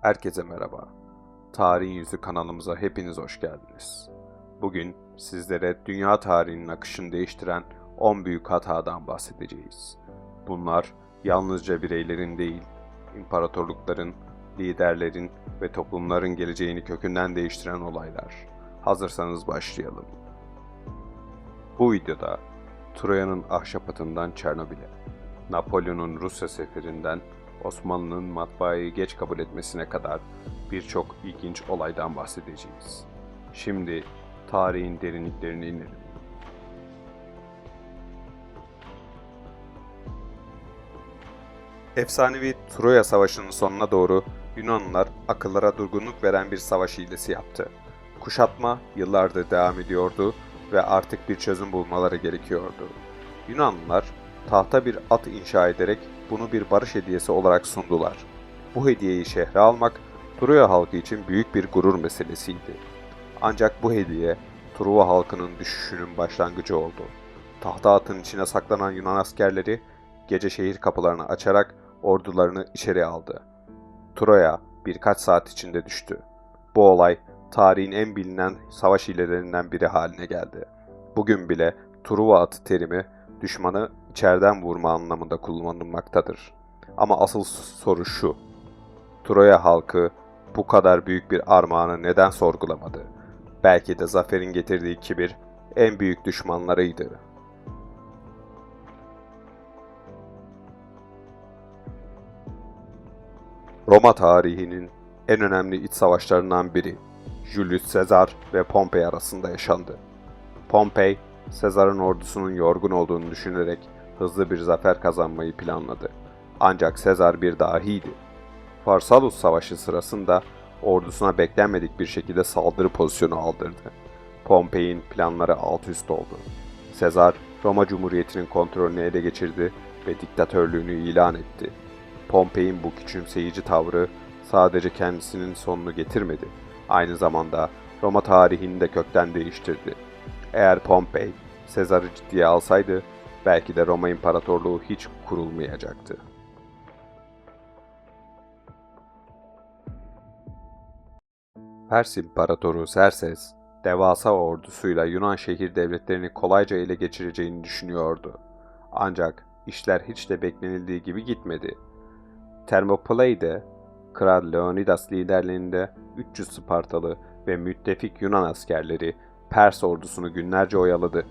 Herkese merhaba. Tarihin Yüzü kanalımıza hepiniz hoş geldiniz. Bugün sizlere dünya tarihinin akışını değiştiren 10 büyük hatadan bahsedeceğiz. Bunlar yalnızca bireylerin değil, imparatorlukların, liderlerin ve toplumların geleceğini kökünden değiştiren olaylar. Hazırsanız başlayalım. Bu videoda Troya'nın ahşapatından Çernobil'e, Napolyon'un Rusya seferinden Osmanlı'nın matbaayı geç kabul etmesine kadar birçok ilginç olaydan bahsedeceğiz. Şimdi tarihin derinliklerine inelim. Efsanevi Troya Savaşı'nın sonuna doğru Yunanlılar akıllara durgunluk veren bir savaş hilesi yaptı. Kuşatma yıllardır devam ediyordu ve artık bir çözüm bulmaları gerekiyordu. Yunanlılar tahta bir at inşa ederek bunu bir barış hediyesi olarak sundular. Bu hediyeyi şehre almak Truva halkı için büyük bir gurur meselesiydi. Ancak bu hediye Truva halkının düşüşünün başlangıcı oldu. Tahta atın içine saklanan Yunan askerleri gece şehir kapılarını açarak ordularını içeri aldı. Troya birkaç saat içinde düştü. Bu olay tarihin en bilinen savaş hilelerinden biri haline geldi. Bugün bile Truva atı terimi düşmanı içeriden vurma anlamında kullanılmaktadır. Ama asıl soru şu. Troya halkı bu kadar büyük bir armağanı neden sorgulamadı? Belki de zaferin getirdiği kibir en büyük düşmanlarıydı. Roma tarihinin en önemli iç savaşlarından biri Julius Caesar ve Pompey arasında yaşandı. Pompey, Caesar'ın ordusunun yorgun olduğunu düşünerek hızlı bir zafer kazanmayı planladı. Ancak Sezar bir dahiydi. Farsalus Savaşı sırasında ordusuna beklenmedik bir şekilde saldırı pozisyonu aldırdı. Pompey'in planları alt üst oldu. Sezar, Roma Cumhuriyeti'nin kontrolünü ele geçirdi ve diktatörlüğünü ilan etti. Pompey'in bu küçümseyici tavrı sadece kendisinin sonunu getirmedi, aynı zamanda Roma tarihini de kökten değiştirdi. Eğer Pompey, Sezar'ı ciddiye alsaydı, belki de Roma İmparatorluğu hiç kurulmayacaktı. Pers İmparatoru Xerxes, devasa ordusuyla Yunan şehir devletlerini kolayca ele geçireceğini düşünüyordu. Ancak işler hiç de beklenildiği gibi gitmedi. Thermopylae'de Kral Leonidas liderliğinde 300 Spartalı ve müttefik Yunan askerleri Pers ordusunu günlerce oyaladı.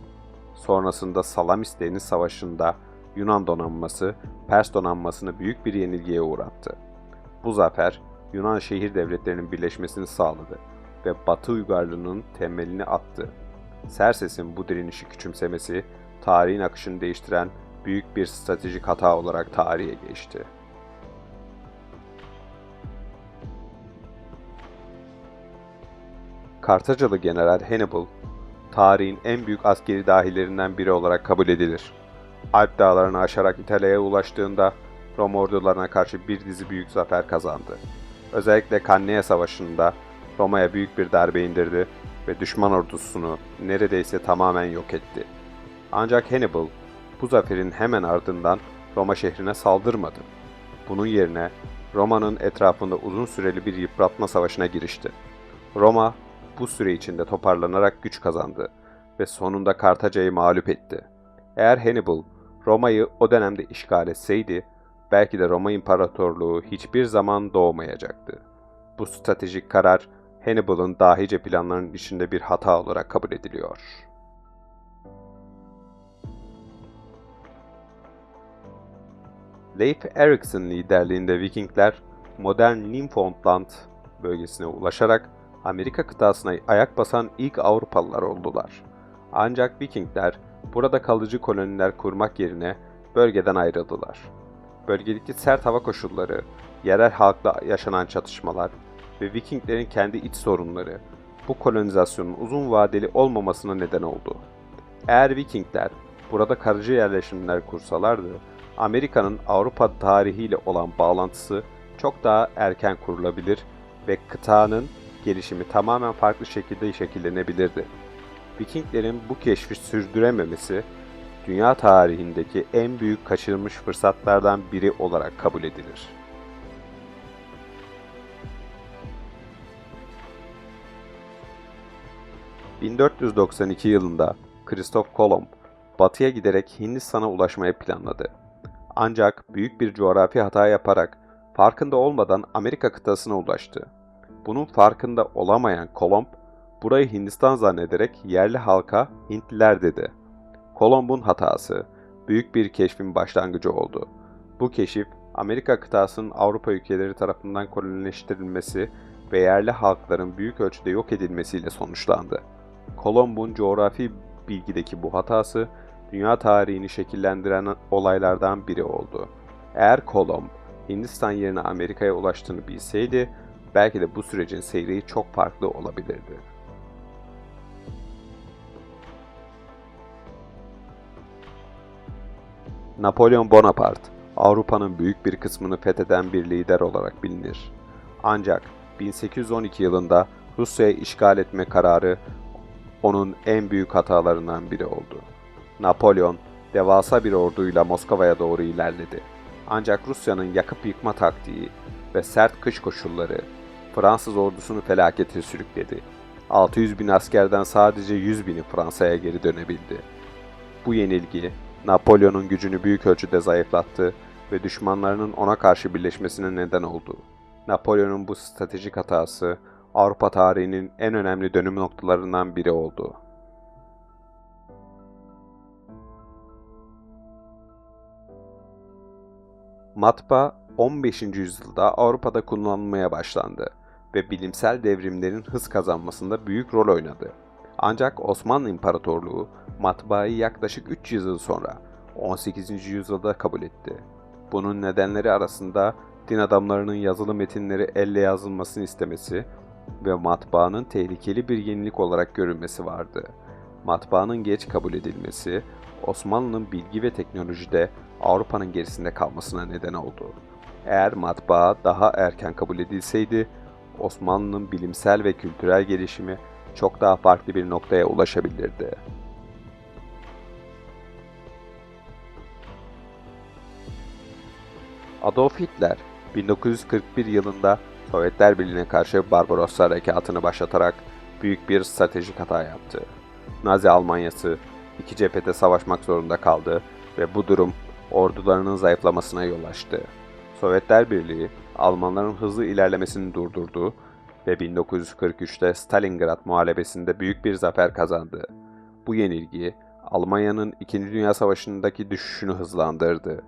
Sonrasında Salamis Deniz Savaşı'nda Yunan donanması Pers donanmasını büyük bir yenilgiye uğrattı. Bu zafer Yunan şehir devletlerinin birleşmesini sağladı ve Batı uygarlığının temelini attı. Serses'in bu direnişi küçümsemesi tarihin akışını değiştiren büyük bir stratejik hata olarak tarihe geçti. Kartacalı General Hannibal tarihin en büyük askeri dahilerinden biri olarak kabul edilir. Alp dağlarını aşarak İtalya'ya ulaştığında Roma ordularına karşı bir dizi büyük zafer kazandı. Özellikle Cannae Savaşı'nda Roma'ya büyük bir darbe indirdi ve düşman ordusunu neredeyse tamamen yok etti. Ancak Hannibal bu zaferin hemen ardından Roma şehrine saldırmadı. Bunun yerine Roma'nın etrafında uzun süreli bir yıpratma savaşına girişti. Roma bu süre içinde toparlanarak güç kazandı ve sonunda Kartaca'yı mağlup etti. Eğer Hannibal Roma'yı o dönemde işgal etseydi, belki de Roma İmparatorluğu hiçbir zaman doğmayacaktı. Bu stratejik karar Hannibal'ın dahice planlarının içinde bir hata olarak kabul ediliyor. Leif Erikson liderliğinde Vikingler modern Nymphland bölgesine ulaşarak Amerika kıtasına ayak basan ilk Avrupalılar oldular. Ancak Vikingler burada kalıcı koloniler kurmak yerine bölgeden ayrıldılar. Bölgedeki sert hava koşulları, yerel halkla yaşanan çatışmalar ve Vikinglerin kendi iç sorunları bu kolonizasyonun uzun vadeli olmamasına neden oldu. Eğer Vikingler burada kalıcı yerleşimler kursalardı, Amerika'nın Avrupa tarihiyle olan bağlantısı çok daha erken kurulabilir ve kıtanın gelişimi tamamen farklı şekilde şekillenebilirdi. Vikinglerin bu keşfi sürdürememesi, dünya tarihindeki en büyük kaçırılmış fırsatlardan biri olarak kabul edilir. ...1492 yılında Kristof Kolomb batıya giderek Hindistan'a ulaşmayı planladı. Ancak büyük bir coğrafi hata yaparak farkında olmadan Amerika kıtasına ulaştı. Bunun farkında olamayan Kolomb, burayı Hindistan zannederek yerli halka Hintliler dedi. Kolomb'un hatası, büyük bir keşfin başlangıcı oldu. Bu keşif, Amerika kıtasının Avrupa ülkeleri tarafından kolonileştirilmesi ve yerli halkların büyük ölçüde yok edilmesiyle sonuçlandı. Kolomb'un coğrafi bilgideki bu hatası, dünya tarihini şekillendiren olaylardan biri oldu. Eğer Kolomb, Hindistan yerine Amerika'ya ulaştığını bilseydi, belki de bu sürecin seyri çok farklı olabilirdi. Napolyon Bonaparte, Avrupa'nın büyük bir kısmını fetheden bir lider olarak bilinir. Ancak 1812 yılında Rusya'yı işgal etme kararı onun en büyük hatalarından biri oldu. Napolyon, devasa bir orduyla Moskova'ya doğru ilerledi. Ancak Rusya'nın yakıp yıkma taktiği ve sert kış koşulları Fransız ordusunu felakete sürükledi. 600 bin askerden sadece 100 bini Fransa'ya geri dönebildi. Bu yenilgi Napolyon'un gücünü büyük ölçüde zayıflattı ve düşmanlarının ona karşı birleşmesine neden oldu. Napolyon'un bu stratejik hatası Avrupa tarihinin en önemli dönüm noktalarından biri oldu. Matbaa 15. yüzyılda Avrupa'da kullanılmaya başlandı ve bilimsel devrimlerin hız kazanmasında büyük rol oynadı. Ancak Osmanlı İmparatorluğu matbaayı yaklaşık 300 yıl sonra 18. yüzyılda kabul etti. Bunun nedenleri arasında din adamlarının yazılı metinleri elle yazılmasını istemesi ve matbaanın tehlikeli bir yenilik olarak görülmesi vardı. Matbaanın geç kabul edilmesi, Osmanlı'nın bilgi ve teknolojide Avrupa'nın gerisinde kalmasına neden oldu. Eğer matbaa daha erken kabul edilseydi, Osmanlı'nın bilimsel ve kültürel gelişimi çok daha farklı bir noktaya ulaşabilirdi. Adolf Hitler 1941 yılında Sovyetler Birliği'ne karşı Barbarossa Harekatı'nı başlatarak büyük bir stratejik hata yaptı. Nazi Almanyası iki cephede savaşmak zorunda kaldı ve bu durum ordularının zayıflamasına yol açtı. Sovyetler Birliği Almanların hızlı ilerlemesini durdurdu ve 1943'te Stalingrad Muharebesi'nde büyük bir zafer kazandı. Bu yenilgi Almanya'nın 2. Dünya Savaşı'ndaki düşüşünü hızlandırdı.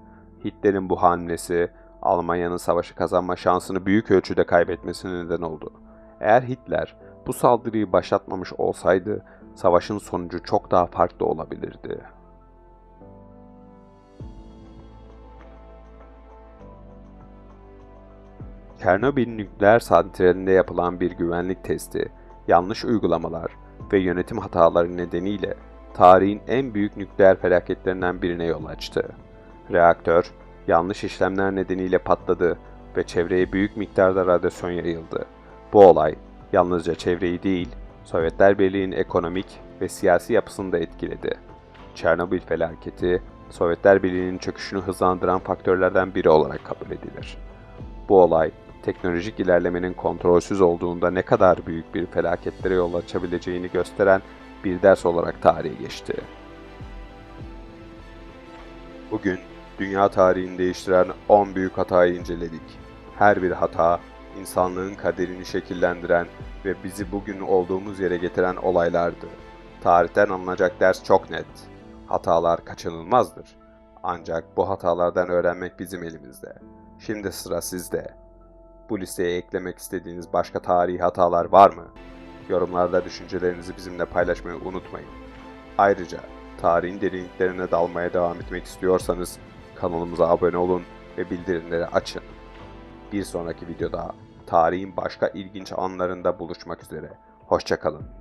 Hitler'in bu hamlesi Almanya'nın savaşı kazanma şansını büyük ölçüde kaybetmesine neden oldu. Eğer Hitler bu saldırıyı başlatmamış olsaydı savaşın sonucu çok daha farklı olabilirdi. Çernobil nükleer santralinde yapılan bir güvenlik testi, yanlış uygulamalar ve yönetim hataları nedeniyle tarihin en büyük nükleer felaketlerinden birine yol açtı. Reaktör, yanlış işlemler nedeniyle patladı ve çevreye büyük miktarda radyasyon yayıldı. Bu olay yalnızca çevreyi değil, Sovyetler Birliği'nin ekonomik ve siyasi yapısını da etkiledi. Çernobil felaketi, Sovyetler Birliği'nin çöküşünü hızlandıran faktörlerden biri olarak kabul edilir. Bu olay, teknolojik ilerlemenin kontrolsüz olduğunda ne kadar büyük bir felaketlere yol açabileceğini gösteren bir ders olarak tarihe geçti. Bugün dünya tarihini değiştiren 10 büyük hatayı inceledik. Her bir hata, insanlığın kaderini şekillendiren ve bizi bugün olduğumuz yere getiren olaylardı. Tarihten alınacak ders çok net. Hatalar kaçınılmazdır. Ancak bu hatalardan öğrenmek bizim elimizde. Şimdi sıra sizde. Bu listeye eklemek istediğiniz başka tarihi hatalar var mı? Yorumlarda düşüncelerinizi bizimle paylaşmayı unutmayın. Ayrıca tarihin derinliklerine dalmaya devam etmek istiyorsanız kanalımıza abone olun ve bildirimleri açın. Bir sonraki videoda tarihin başka ilginç anlarında buluşmak üzere. Hoşçakalın.